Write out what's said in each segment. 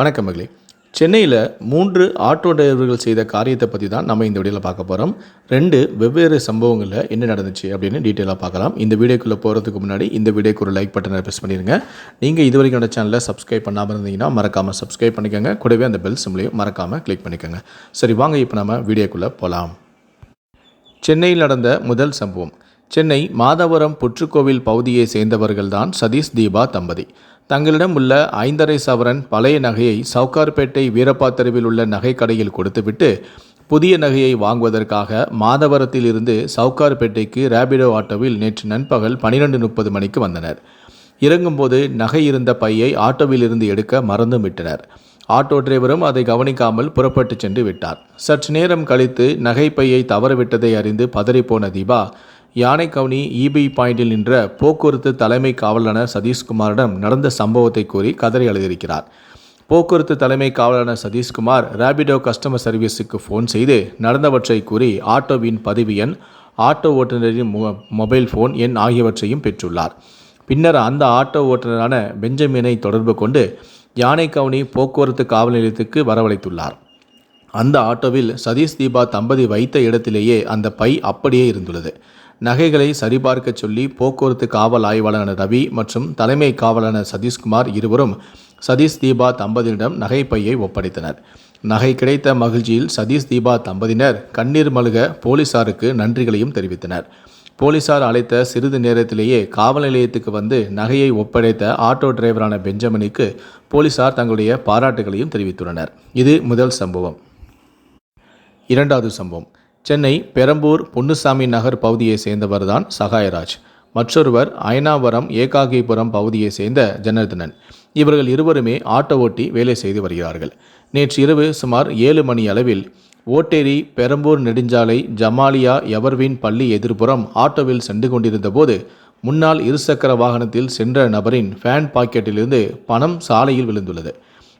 வணக்கம் மகளே. சென்னையில் மூன்று ஆட்டோ டிரைவர்கள் செய்த காரியத்தை பற்றி தான் நம்ம இந்த வீடியோவில் பார்க்க போகிறோம் ரெண்டு வெவ்வேறு சம்பவங்களில் என்ன நடந்துச்சு அப்படின்னு டீட்டெயிலாக பார்க்கலாம். இந்த வீடியோக்குள்ளே போகிறதுக்கு முன்னாடி இந்த வீடியோக்கு ஒரு லைக் பட்டனை ப்ரெஸ் பண்ணிடுங்க நீங்கள் இது வரைக்கும் என்னோட சேனலை சப்ஸ்கிரைப் பண்ணாமல் இருந்தீங்கன்னா மறக்காமல் சப்ஸ்கிரைப் பண்ணிக்கோங்க. கூடவே அந்த பெல் சிம்லையும் மறக்காமல் கிளிக் பண்ணிக்கோங்க. சரி வாங்க இப்போ நம்ம வீடியோக்குள்ளே போகலாம் சென்னையில் நடந்த முதல் சம்பவம். சென்னை மாதவரம் புற்றுக்கோவில் பகுதியை சேர்ந்தவர்கள்தான் சதீஷ் தீபா தம்பதி. தங்களிடம் உள்ள ஐந்தரை சவரன் பழைய நகையை சவுகார்பேட்டை வீரப்பா தெருவில் உள்ள நகைக்கடையில் கொடுத்துவிட்டு புதிய நகையை வாங்குவதற்காக மாதவரத்தில் இருந்து சவுகார்பேட்டைக்கு ரேபிடோ ஆட்டோவில் நேற்று நண்பகல் பனிரெண்டு முப்பது மணிக்கு வந்தனர். இறங்கும்போது நகை இருந்த பையை ஆட்டோவில் இருந்து எடுக்க மறந்தும் விட்டனர். ஆட்டோ டிரைவரும் அதை கவனிக்காமல் புறப்பட்டு சென்று விட்டார். சற்று நேரம் கழித்து நகைப்பையை தவறவிட்டதை அறிந்து பதறிப்போன தீபா யானைக்கவுனி இபி பாயிண்டில் நின்ற போக்குவரத்து தலைமை காவலரான சதீஷ்குமாரிடம் நடந்த சம்பவத்தை கூறி கதறி எழுதியிருக்கிறார் போக்குவரத்து தலைமை காவலரான சதீஷ்குமார் ரேபிடோ கஸ்டமர் சர்வீஸுக்கு ஃபோன் செய்து நடந்தவற்றை கூறி ஆட்டோவின் பதிவு எண் ஆட்டோ ஓட்டுநரின் மொ- மொபைல் ஃபோன் எண் ஆகியவற்றையும் பெற்றுள்ளார். பின்னர் அந்த ஆட்டோ ஓட்டுநரான பெஞ்சமினை தொடர்பு கொண்டு யானைக்கவுனி போக்குவரத்து காவல் நிலையத்துக்கு வரவழைத்துள்ளார். அந்த ஆட்டோவில் சதீஷ் தீபா தம்பதி வைத்த இடத்திலேயே அந்த பை அப்படியே இருந்துள்ளது. நகைகளை சரிபார்க்க சொல்லி போக்குவரத்து காவல் ஆய்வாளரான ரவி மற்றும் தலைமை காவலரான சதீஷ்குமார் இருவரும் சதீஷ் தீபா தம்பதியிடம் நகைப்பையை ஒப்படைத்தனர். நகை கிடைத்த மகிழ்ச்சியில் சதீஷ் தீபா தம்பதியினர் கண்ணீர் மல்க போலீசாருக்கு நன்றிகளையும் தெரிவித்தனர். போலீசார் அழைத்த சிறிது நேரத்திலேயே காவல் நிலையத்துக்கு வந்து நகையை ஒப்படைத்த ஆட்டோ டிரைவரான பெஞ்சமினுக்கு போலீசார் தங்களுடைய பாராட்டுகளையும் தெரிவித்துள்ளனர். இது முதல் சம்பவம். இரண்டாவது சம்பவம். சென்னை பெரம்பூர் பொன்னுசாமி நகர் பகுதியை சேர்ந்தவர்தான் சகாயராஜ். மற்றொருவர் அயனாவரம் ஏகாகிபுரம் பகுதியை சேர்ந்த ஜனர்தனன். இவர்கள் இருவருமே ஆட்டோ ஓட்டி வேலை செய்து வருகிறார்கள். நேற்று இரவு சுமார் ஏழு மணி அளவில் ஓட்டேரி பெரம்பூர் நெடுஞ்சாலை ஜமாலியா எவர்வின் பள்ளி எதிர்ப்புறம் ஆட்டோவில் சென்று கொண்டிருந்தபோது முன்னால் இருசக்கர வாகனத்தில் சென்ற நபரின் ஃபேன் பாக்கெட்டிலிருந்து பணம் சாலையில் விழுந்துள்ளது.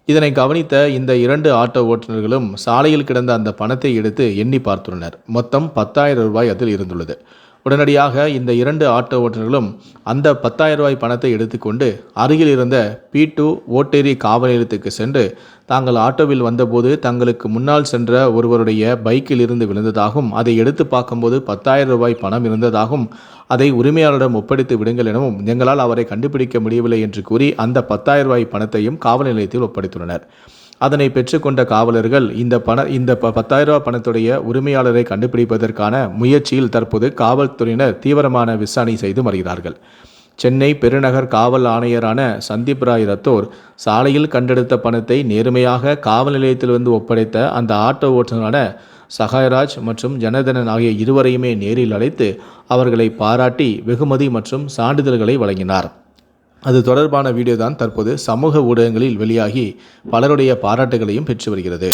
இதனை கவனித்த இந்த இரண்டு ஆட்டோ ஓட்டுநர்களும் சாலையில் கிடந்த அந்த பணத்தை எடுத்து எண்ணி பார்த்துள்ளனர். மொத்தம் பத்தாயிரம் ரூபாய் அதில் இருந்துள்ளது. உடனடியாக இந்த இரண்டு ஆட்டோ ஓட்டுநர்களும் அந்த பத்தாயிரம் ரூபாய் பணத்தை எடுத்துக்கொண்டு அருகில் இருந்த பி டூ ஓட்டேரி காவல் நிலையத்துக்கு சென்று தாங்கள் ஆட்டோவில் வந்தபோது தங்களுக்கு முன்னால் சென்ற ஒருவருடைய பைக்கில் இருந்து விழுந்ததாகவும் அதை எடுத்து பார்க்கும்போது பத்தாயிரம் ரூபாய் பணம் இருந்ததாகவும் அதை உரிமையாளரிடம் ஒப்படைத்து விடுங்கள் எனவும் எங்களால் அவரை கண்டுபிடிக்க முடியவில்லை என்று கூறி அந்த பத்தாயிரம் ரூபாய் பணத்தையும் காவல் நிலையத்தில் ஒப்படைத்துள்ளனர். அதனை பெற்றுக்கொண்ட காவலர்கள் இந்த பண இந்த ப- பத்தாயிரம் ரூபாய் பணத்துடைய உரிமையாளரை கண்டுபிடிப்பதற்கான முயற்சியில் தற்போது காவல்துறையினர் தீவிரமான விசாரணை செய்து வருகிறார்கள். சென்னை பெருநகர் காவல் ஆணையரான சந்தீப் ராய் ரத்தோர் சாலையில் கண்டெடுத்த பணத்தை நேர்மையாக காவல் நிலையத்தில் வந்து ஒப்படைத்த அந்த ஆட்டோ ஓட்டுநரான சகாயராஜ் மற்றும் ஜனதனன் ஆகிய இருவரையுமே நேரில் அழைத்து அவர்களை பாராட்டி வெகுமதி மற்றும் சான்றிதழ்களை வழங்கினார். அது தொடர்பான வீடியோ தான் தற்போது சமூக ஊடகங்களில் வெளியாகி பலருடைய பாராட்டுகளையும் பெற்று வருகிறது.